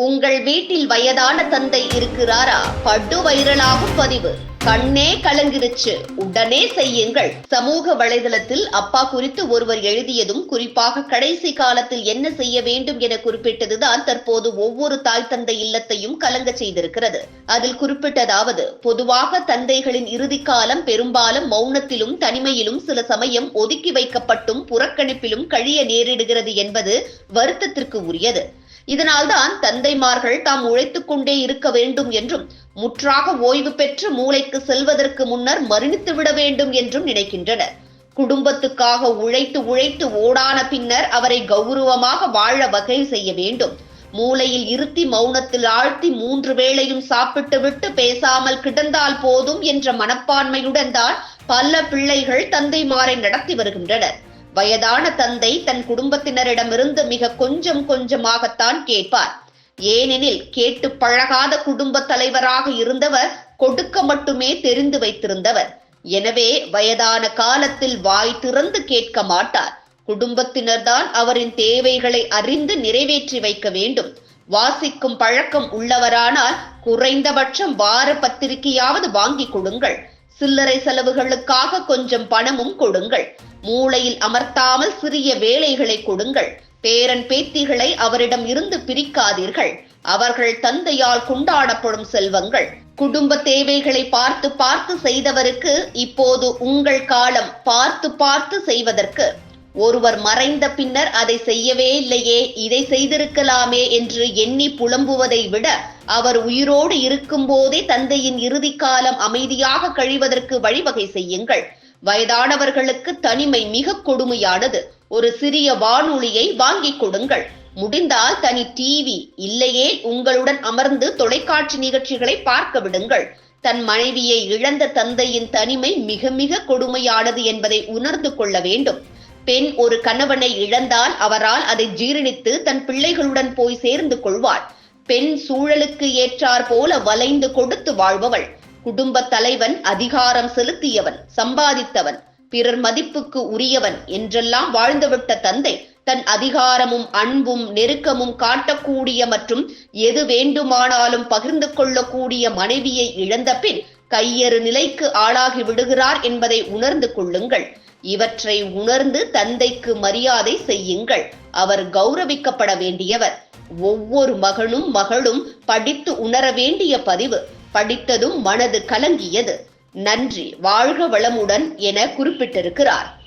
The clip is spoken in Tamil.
உங்கள் வீட்டில் வயதான தந்தை இருக்கிறாரா? படு வைரலாகும் பதிவு. கண்ணே கலங்கிருச்சு. உடனே செய்யுங்கள். சமூக வலைதளத்தில் அப்பா குறித்து ஒருவர் எழுதியதும் குறிப்பாக கடைசி காலத்தில் என்ன செய்ய வேண்டும் என குறிப்பிட்டதுதான் தற்போது ஒவ்வொரு தாய் தந்தை இல்லத்தையும் கலங்க செய்திருக்கிறது. அதில் குறிப்பிட்டதாவது பொதுவாக தந்தைகளின் இறுதி காலம் பெரும்பாலும் மௌனத்திலும் தனிமையிலும் சில சமயம் ஒதுக்கி வைக்கப்பட்டும் புறக்கணிப்பிலும் கழிய நேரிடுகிறது என்பது வருத்தத்திற்கு உரியது. இதனால்தான் தந்தைமார்கள் தாம் உழைத்துக் கொண்டே இருக்க வேண்டும் என்றும் முற்றாக ஓய்வு பெற்று மூளைக்கு செல்வதற்கு முன்னர் மரணித்து விட வேண்டும் என்றும் நினைக்கின்றனர். குடும்பத்துக்காக உழைத்து உழைத்து ஓடான பின்னர் அவரை கௌரவமாக வாழ வகை செய்ய வேண்டும். மூளையில் இருத்தி மௌனத்தில் ஆழ்த்தி மூன்று வேளையும் சாப்பிட்டு விட்டு பேசாமல் கிடந்தால் போதும் என்ற மனப்பான்மையுடன் தான் பல பிள்ளைகள் தந்தைமாரை நடத்தி வருகின்றனர். வயதான தந்தை தன் குடும்பத்தினரிடமிருந்து மிக கொஞ்சம் கொஞ்சமாகத்தான் கேட்பார். ஏனெனில் கேட்டு பழகாத குடும்ப தலைவராக இருந்தவர் கொடுக்க மட்டுமே தெரிந்து வைத்திருந்தவர். எனவே வயதான காலத்தில் வாய் திறந்து கேட்க மாட்டார். குடும்பத்தினர்தான் அவரின் தேவைகளை அறிந்து நிறைவேற்றி வைக்க வேண்டும். வாசிக்கும் பழக்கம் உள்ளவரானால் குறைந்தபட்சம் வார பத்திரிகையாவது வாங்கி கொடுங்கள். சில்லறை செலவுகளுக்காக கொஞ்சம் பணமும் கொடுங்கள். மூளையில் அமர்த்தாமல் சிறிய வேலைகளை கொடுங்கள். பேரன் பேத்திகளை அவரிடம் இருந்து பிரிக்காதீர்கள். அவர்கள் தந்தையால் கொண்டாடப்படும் செல்வங்கள். குடும்ப தேவைகளை பார்த்து பார்த்து செய்தவருக்கு இப்போது உங்கள் காலம் பார்த்து பார்த்து செய்வதற்கு ஒருவர் மறைந்த பின்னர் அதை செய்யவே இல்லையே இதை செய்திருக்கலாமே என்று எண்ணி புலம்புவதை விட அவர் உயிரோடு இருக்கும்போதே தந்தையின் இறுதி காலம் அமைதியாக கழிவதற்கு வழிவகை செய்யுங்கள். வயதானவர்களுக்கு தனிமை மிக கொடுமையானது. ஒரு சிறிய வானொலியை வாங்கிக் கொடுங்கள். முடிந்தால் தனி டிவி இல்லையே உங்களுடன் அமர்ந்து தொலைக்காட்சி நிகழ்ச்சிகளை பார்க்க விடுங்கள். தன் மனைவியை இழந்த தந்தையின் தனிமை மிக மிக கொடுமையானது என்பதை உணர்ந்து கொள்ள வேண்டும். பெண் ஒரு கணவனை இழந்தால் அவரால் அதை ஜீரணித்து தன் பிள்ளைகளுடன் போய் சேர்ந்து கொள்வாள். பெண் சூழலுக்கு ஏற்றார் போல வளைந்து கொடுத்து வாழ்பவள். குடும்ப தலைவன் அதிகாரம் செலுத்தியவன் சம்பாதித்தவன் பிறர் மதிப்புக்கு உரியவன் என்றெல்லாம் வாழ்ந்துவிட்ட தந்தை தன் அதிகாரமும் அன்பும் நெருக்கமும் காட்டக்கூடிய மற்றும் எது வேண்டுமானாலும் பகிர்ந்து கொள்ளக்கூடிய மனைவியை இழந்த பின் கையறு நிலைக்கு ஆளாகி விடுகிறார் என்பதை உணர்ந்து கொள்ளுங்கள். இவற்றை உணர்ந்து தந்தைக்கு மரியாதை செய்யுங்கள். அவர் கௌரவிக்கப்பட வேண்டியவர். ஒவ்வொரு மகனும் மகளும் படித்து உணர வேண்டிய பதிவு. படித்ததும் மனது கலங்கியது. நன்றி. வாழ்க வளமுடன் என குறிப்பிட்டிருக்கிறார்.